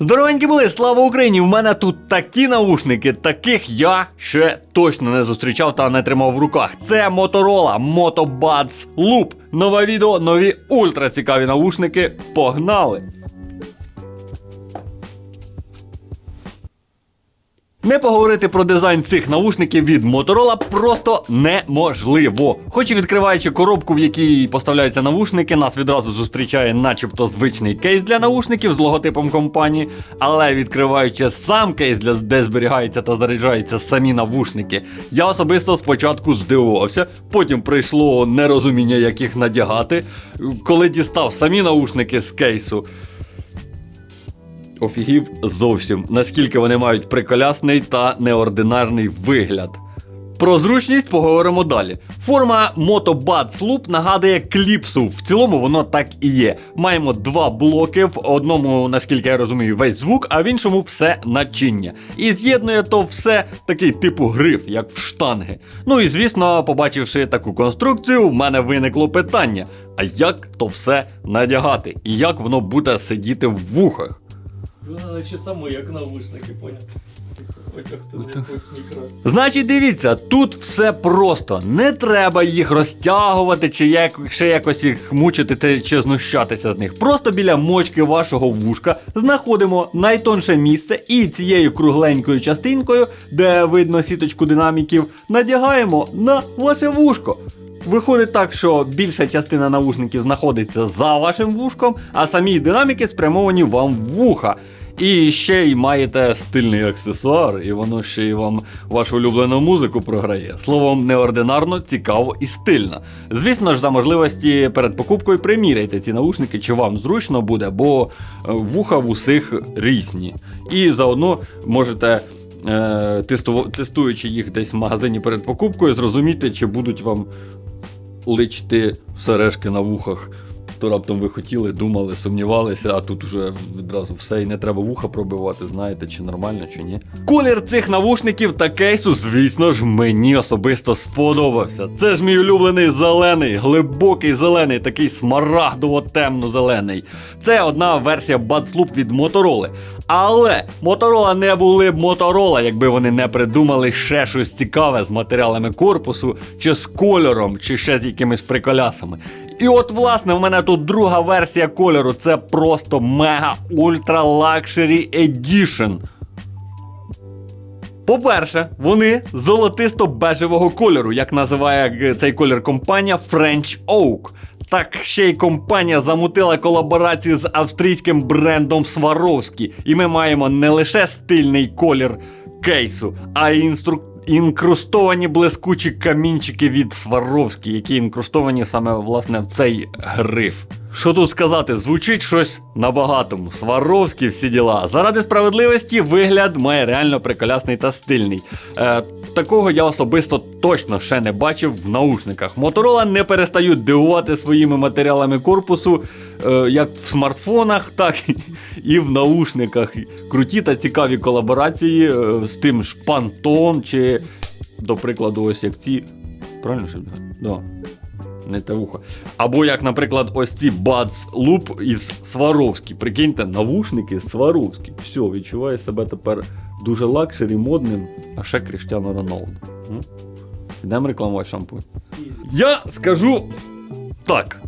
Здоровенькі були, слава Україні! У мене тут такі наушники, таких я ще точно не зустрічав та не тримав в руках. Це Motorola Moto Buds Loop. Нове відео, нові ультра цікаві наушники. Погнали! Не поговорити про дизайн цих наушників від Motorola просто неможливо. Хоч і відкриваючи коробку, в якій поставляються навушники, нас відразу зустрічає начебто звичний кейс для наушників з логотипом компанії, але відкриваючи сам кейс, де зберігаються та заряджаються самі навушники, я особисто спочатку здивувався, потім прийшло нерозуміння, як їх надягати. Коли дістав самі наушники з кейсу, Офігів зовсім, наскільки вони мають приколясний та неординарний вигляд. Про зручність поговоримо далі. Форма Moto Buds Loop нагадує кліпсу. В цілому воно так і є. Маємо два блоки, в одному, наскільки я розумію, весь звук, а в іншому все начиння. І з'єднує то все такий типу гриф, як в штанги. Ну і звісно, побачивши таку конструкцію, в мене виникло питання: а як то все надягати? І як воно буде сидіти в вухах? Наче саме як наушники, поняв? Мікро. Значить, дивіться, тут все просто. Не треба їх розтягувати, чи як, ще якось їх мучити чи знущатися з них. Просто біля мочки вашого вушка знаходимо найтонше місце і цією кругленькою частинкою, де видно сіточку динаміків, надягаємо на ваше вушко. Виходить так, що більша частина наушників знаходиться за вашим вушком, а самі динаміки спрямовані вам в вуха. І ще й маєте стильний аксесуар, і воно ще й вам вашу улюблену музику програє. Словом, неординарно, цікаво і стильно. Звісно ж, за можливості перед покупкою приміряйте ці наушники, чи вам зручно буде, бо е, вуха в усіх різні. І заодно можете. е, Тестуючи їх десь в магазині перед покупкою, зрозуміти, чи будуть вам личити сережки на вухах. То раптом ви хотіли, думали, сумнівалися, а тут уже відразу все і не треба вуха пробивати, знаєте, чи нормально, чи ні. Колір цих навушників та кейсу, звісно ж, мені особисто сподобався. Це ж мій улюблений зелений, глибокий зелений, такий смарагдово-темно-зелений. Це одна версія Buds від Motorola. Але Motorola не були б Motorola, якби вони не придумали ще щось цікаве з матеріалами корпусу, чи з кольором, чи ще з якимись приколясами. І от, власне, в мене тут друга версія кольору. Це просто мега ультра лакшері едішн. По-перше, вони золотисто-бежевого кольору, як називає цей колір компанія French Oak. Так ще й компанія замутила колаборацію з австрійським брендом Swarovski. І ми маємо не лише стильний колір кейсу, а й інстру... інкрустовані блискучі камінчики від Сваровські, які інкрустовані саме власне в цей гриф. Що тут сказати, звучить щось на багатому. Сваровські всі діла. Заради справедливості вигляд має реально приколясний та стильний. Е, такого я особисто точно ще не бачив в наушниках. Моторола не перестають дивувати своїми матеріалами корпусу, е, як в смартфонах, так і в наушниках. Круті та цікаві колаборації е, з тим ж Pantone чи, до прикладу, ось як ці. Правильно що? Да. Не те вухо. Або як, наприклад, ось ці Buds Loop із Сваровські. Прикиньте, навушники Сваровські. Все, відчуваю себе тепер дуже лакшері, модним, а ще Кріштіану Роналду. Йдемо рекламувати шампунь. Я скажу так.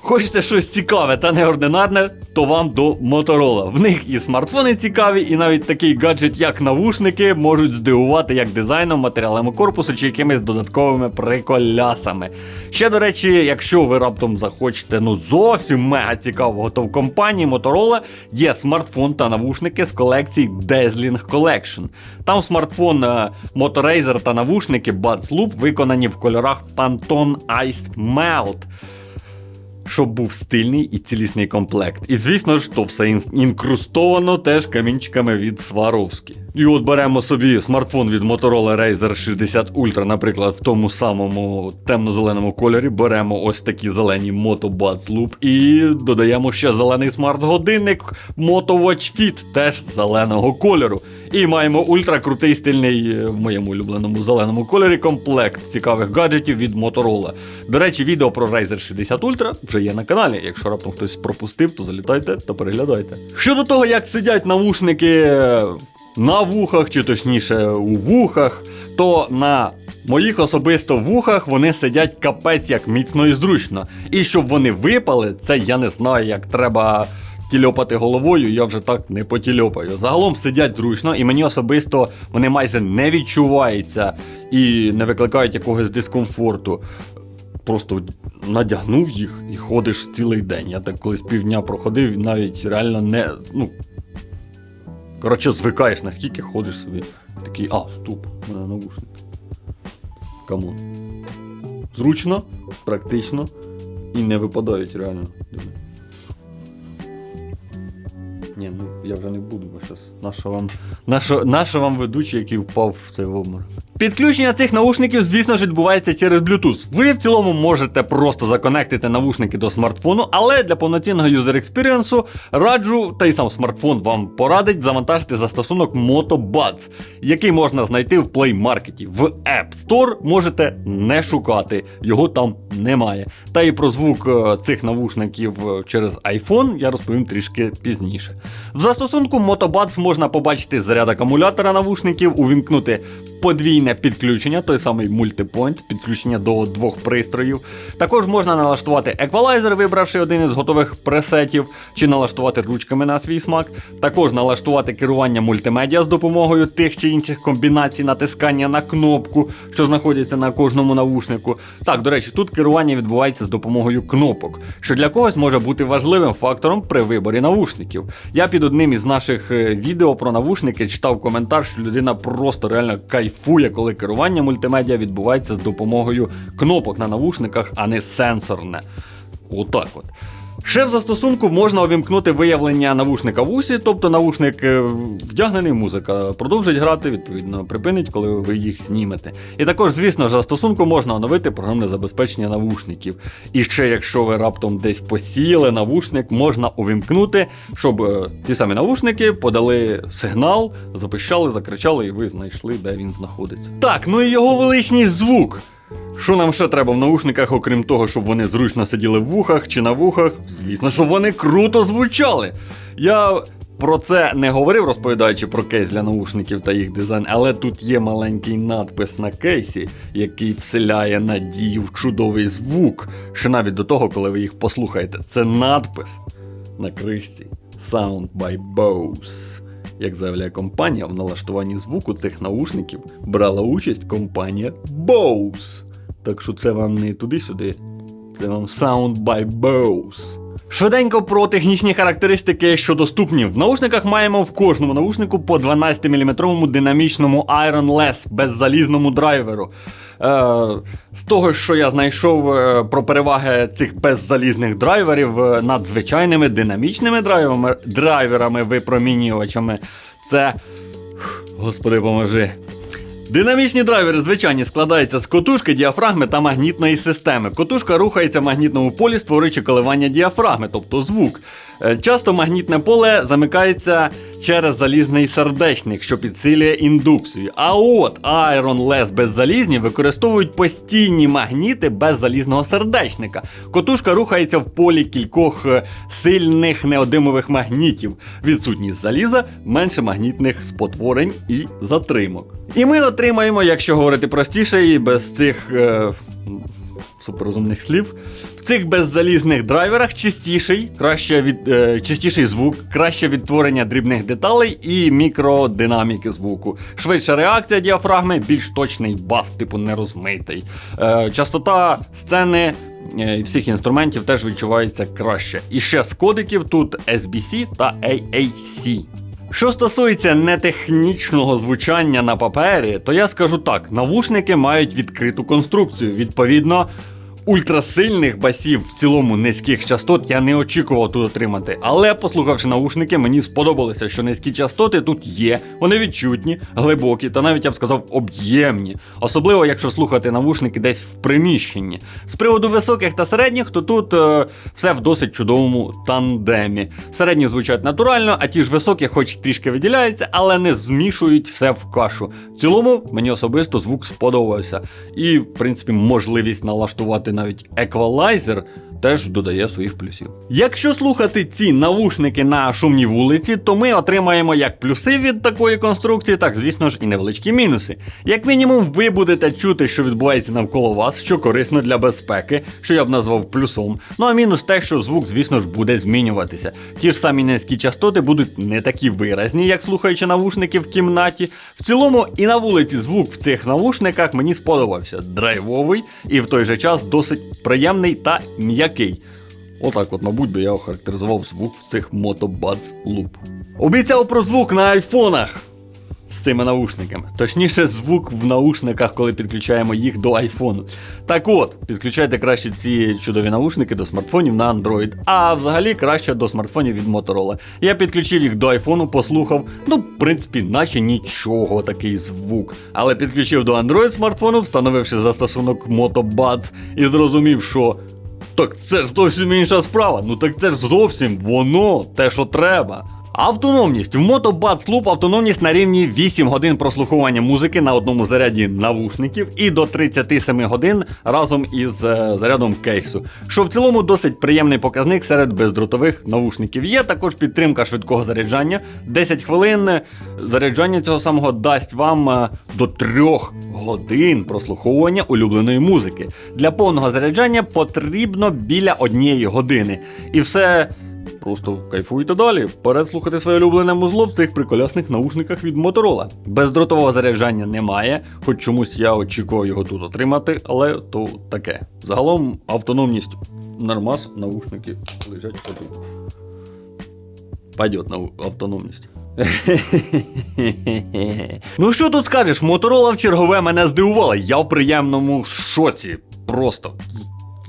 Хочете щось цікаве та неординарне, то вам до Motorola. В них і смартфони цікаві, і навіть такий гаджет, як навушники, можуть здивувати як дизайном, матеріалами корпусу чи якимись додатковими приколясами. Ще до речі, якщо ви раптом захочете ну зовсім мега цікавого, то в компанії Motorola є смартфон та навушники з колекції Dazzling Collection. Там смартфон Motorazer та навушники Buds Loop виконані в кольорах Pantone Ice Melt щоб був стильний і цілісний комплект. І звісно ж, то все інкрустовано теж камінчиками від Сваровські. І от беремо собі смартфон від Motorola Razer 60 Ultra, наприклад, в тому самому темно-зеленому кольорі. Беремо ось такі зелені Moto Buds Loop і додаємо ще зелений смарт-годинник Moto Watch Fit, теж зеленого кольору. І маємо ультра крутий стильний е, в моєму улюбленому зеленому кольорі комплект цікавих гаджетів від Motorola. До речі, відео про Razer 60 Ultra вже є на каналі. Якщо раптом хтось пропустив, то залітайте та переглядайте. Щодо того, як сидять навушники на вухах, чи точніше у вухах, то на моїх особисто вухах вони сидять капець як міцно і зручно. І щоб вони випали, це я не знаю, як треба. Тільопати головою, я вже так не потільопаю. Загалом сидять зручно, і мені особисто вони майже не відчуваються і не викликають якогось дискомфорту. Просто надягнув їх і ходиш цілий день. Я так колись півдня проходив, навіть реально не. Ну, коротше, звикаєш, наскільки ходиш собі. Такий, а, стоп, у мене навушник. Камон. Зручно, практично і не випадають реально. Ні, ну я вже не буду, бо зараз наша вам, наша, наша вам ведучий, який впав в цей обморок. Підключення цих наушників, звісно ж, відбувається через Bluetooth. Ви в цілому можете просто законектити навушники до смартфону, але для повноцінного юзер експірієнсу раджу, та й сам смартфон вам порадить завантажити застосунок Moto Buds, який можна знайти в Play Market. В App Store можете не шукати, його там немає. Та і про звук е, цих навушників е, через iPhone я розповім трішки пізніше. В застосунку Moto Buds можна побачити заряд акумулятора навушників, увімкнути подвійне підключення, той самий мультипойнт, підключення до двох пристроїв. Також можна налаштувати еквалайзер, вибравши один із готових пресетів, чи налаштувати ручками на свій смак. Також налаштувати керування мультимедіа з допомогою тих чи інших комбінацій натискання на кнопку, що знаходяться на кожному навушнику. Так, до речі, тут керування відбувається з допомогою кнопок, що для когось може бути важливим фактором при виборі навушників. Я під одним із наших е, відео про навушники читав коментар, що людина просто реально кайфує, коли керування мультимедіа відбувається з допомогою кнопок на навушниках, а не сенсорне. Отак от. Ще в застосунку можна увімкнути виявлення навушника в усі, тобто навушник е, вдягнений, музика продовжить грати, відповідно, припинить, коли ви їх знімете. І також, звісно, в застосунку можна оновити програмне забезпечення навушників. І ще, якщо ви раптом десь посіяли навушник, можна увімкнути, щоб е, ті самі навушники подали сигнал, запищали, закричали, і ви знайшли, де він знаходиться. Так, ну і його величність звук. Що нам ще треба в наушниках, окрім того, щоб вони зручно сиділи в вухах чи на вухах? Звісно, щоб вони круто звучали. Я про це не говорив, розповідаючи про кейс для наушників та їх дизайн, але тут є маленький надпис на кейсі, який вселяє надію в чудовий звук. Що навіть до того, коли ви їх послухаєте, це надпис на кришці Sound by Bose. Як заявляє компанія, в налаштуванні звуку цих наушників брала участь компанія Bose. Так що це вам не туди-сюди, це вам Sound by Bose. Швиденько про технічні характеристики, що доступні. В наушниках маємо в кожному наушнику по 12-мм динамічному Iron Less беззалізному драйверу. Е, з того, що я знайшов е, про переваги цих беззалізних драйверів е, над звичайними динамічними драйверами, драйверами випромінювачами, це. Господи, поможи. Динамічні драйвери звичайні складаються з котушки, діафрагми та магнітної системи. Котушка рухається в магнітному полі, створюючи коливання діафрагми, тобто звук. Е, Часто магнітне поле замикається через залізний сердечник, що підсилює індукцію. А от Less беззалізні використовують постійні магніти без залізного сердечника. Котушка рухається в полі кількох е, сильних неодимових магнітів. Відсутність заліза, менше магнітних спотворень і затримок. І ми отримаємо, якщо говорити простіше і без цих. Е, суперрозумних слів. В цих беззалізних драйверах чистіший, краще від, е, чистіший звук, краще відтворення дрібних деталей і мікродинаміки звуку. Швидша реакція діафрагми, більш точний бас, типу нерозмитий. Е, частота сцени. е, і Всіх інструментів теж відчувається краще. І ще з кодиків тут SBC та AAC. Що стосується нетехнічного звучання на папері, то я скажу так: навушники мають відкриту конструкцію. Відповідно, ультрасильних басів, в цілому низьких частот, я не очікував тут отримати. Але послухавши наушники, мені сподобалося, що низькі частоти тут є, вони відчутні, глибокі та навіть я б сказав об'ємні. Особливо, якщо слухати навушники десь в приміщенні. З приводу високих та середніх, то тут е, все в досить чудовому тандемі. Середні звучать натурально, а ті ж високі, хоч трішки виділяються, але не змішують все в кашу. В цілому мені особисто звук сподобався. І, в принципі, можливість налаштувати навіть еквалайзер теж додає своїх плюсів. Якщо слухати ці навушники на шумній вулиці, то ми отримаємо як плюси від такої конструкції, так звісно ж і невеличкі мінуси. Як мінімум, ви будете чути, що відбувається навколо вас, що корисно для безпеки, що я б назвав плюсом. Ну а мінус те, що звук, звісно ж, буде змінюватися. Ті ж самі низькі частоти будуть не такі виразні, як слухаючи навушники в кімнаті. В цілому і на вулиці звук в цих навушниках мені сподобався. Драйвовий і в той же час досить приємний та м'який. Отак, от, мабуть, би я охарактеризував звук в цих Moto Buds Loop. Обіцяв про звук на айфонах з цими наушниками. Точніше, звук в наушниках, коли підключаємо їх до айфону. Так от, підключайте краще ці чудові наушники до смартфонів на Android, а взагалі краще до смартфонів від Motorola. Я підключив їх до айфону, послухав, ну, в принципі, наче нічого такий звук. Але підключив до Android смартфону, встановивши застосунок Moto Buds і зрозумів, що. Так це ж зовсім інша справа. Ну так це ж зовсім воно, те, що треба. Автономність. В Moto Buds Loop автономність на рівні 8 годин прослуховування музики на одному заряді навушників і до 37 годин разом із е, зарядом кейсу. Що в цілому досить приємний показник серед бездротових навушників. Є також підтримка швидкого заряджання. 10 хвилин е, заряджання цього самого дасть вам е, до 3 годин прослуховування улюбленої музики. Для повного заряджання потрібно біля однієї години. І все. Просто кайфуйте далі. Вперед слухати своє улюблене музло в цих приколясних наушниках від Motorola. Бездротового заряджання немає, хоч чомусь я очікував його тут отримати, але то таке. Загалом автономність нормас, наушники лежать отут. Пойдет на автономність. ну що тут скажеш, Моторола в чергове мене здивувала. Я в приємному шоці. Просто.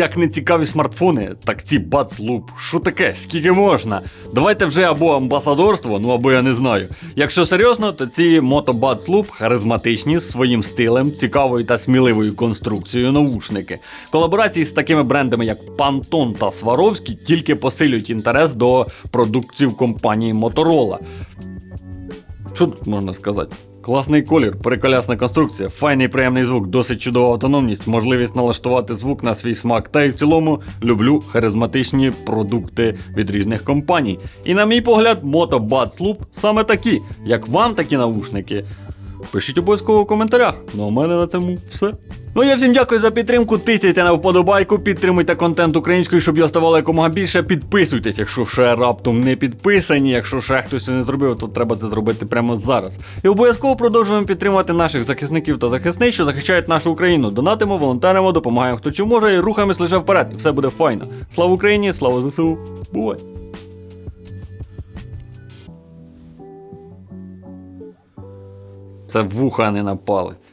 Як не цікаві смартфони, так ці Loop. Що таке? Скільки можна? Давайте вже або амбасадорство, ну або я не знаю. Якщо серйозно, то ці Buds Loop харизматичні з своїм стилем, цікавою та сміливою конструкцією навушники. Колаборації з такими брендами, як Pantone та Swarovski, тільки посилюють інтерес до продуктів компанії Motorola. Що тут можна сказати? Класний колір, переколясна конструкція, файний приємний звук, досить чудова автономність, можливість налаштувати звук на свій смак. Та й в цілому люблю харизматичні продукти від різних компаній. І на мій погляд, Moto Buds Loop саме такі. Як вам такі наушники? Пишіть обов'язково в коментарях. Ну а мене на цьому все. Ну я всім дякую за підтримку. Тисяйте на вподобайку, підтримуйте контент українською, щоб його ставало якомога більше. Підписуйтесь, якщо ще раптом не підписані. Якщо ще хтось це не зробив, то треба це зробити прямо зараз. І обов'язково продовжуємо підтримувати наших захисників та захисниць, що захищають нашу Україну. Донатимо, волонтеримо, допомагаємо хто чим може, і рухаємось лише вперед. І все буде файно. Слава Україні, слава ЗСУ. Бувай! Це вуха, а не на палець.